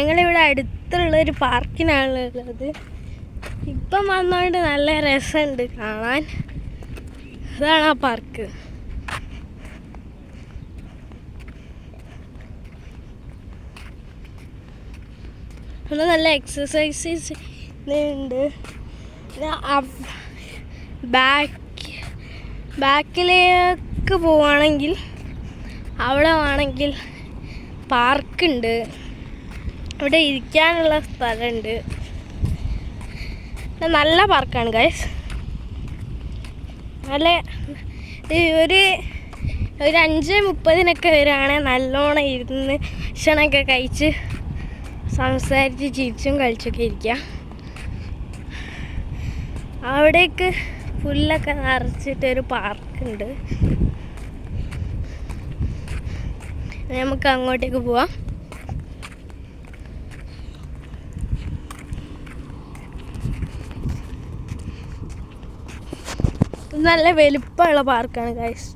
ഞങ്ങളിവിടെ അടുത്തുള്ള ഒരു പാർക്കിനാണ് ഉള്ളത്. ഇപ്പം വന്നോണ്ട് നല്ല രസമുണ്ട് കാണാൻ. അതാണ് ആ പാർക്ക്. ഇവിടെ നല്ല എക്സസൈസസ് ഉണ്ട് ബാക്ക് ബാക്കിലേക്ക് പോവുകയാണെങ്കിൽ അവിടെ ആണെങ്കിൽ പാർക്കുണ്ട്. ഇവിടെ ഇരിക്കാനുള്ള സ്ഥലമുണ്ട്. നല്ല പാർക്കാണ് ഗൈസ് നല്ല ഒരു ഒരു അഞ്ച് മുപ്പതിനൊക്കെ വരികയാണെങ്കിൽ നല്ലോണം ഇരുന്ന് ഭക്ഷണമൊക്കെ കഴിച്ച് സംസാരിച്ച് ചിരിച്ചും കളിച്ചൊക്കെ ഇരിക്കാം. അവിടേക്ക് പുല്ലൊക്കെ നിറച്ചിട്ടൊരു പാർക്കുണ്ട്. നമുക്ക് അങ്ങോട്ടേക്ക് പോവാം. നല്ല വലുപ്പമുള്ള പാർക്കാണ് ഗൈസ്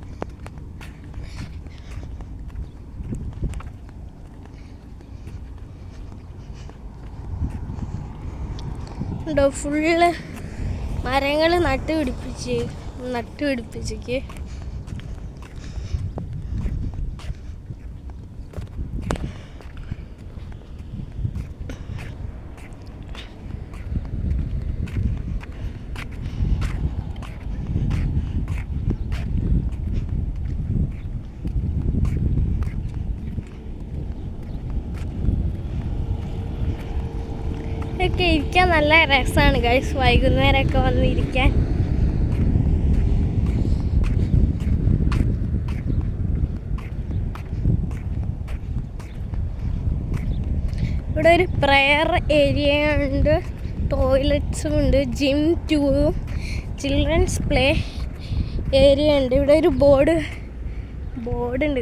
ഫുള്ള് മരങ്ങൾ നട്ട് പിടിപ്പിച്ച് ഒക്കെ ഇരിക്കാൻ നല്ല രസമാണ് ഗൈസ് വൈകുന്നേരമൊക്കെ വന്ന് ഇരിക്കാൻ. ഇവിടെ ഒരു പ്രെയർ ഏരിയ ഉണ്ട്. ടോയ്ലറ്റ്സും ഉണ്ട്. ജിം ട്യൂബും ചിൽഡ്രൻസ് പ്ലേ ഏരിയ ഉണ്ട്. ഇവിടെ ഒരു ബോർഡ് ബോർഡ് ഉണ്ട്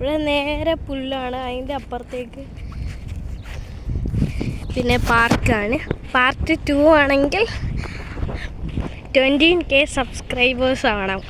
ഇവിടെ നേരെ പുല്ലാണ് അതിന്റെ അപ്പുറത്തേക്ക്. പിന്നെ പാർക്കാണ്. പാർട്ട് ടു ആണെങ്കിൽ ട്വന്റീൻ കെ സബ്സ്ക്രൈബേഴ്സ് ആവണം.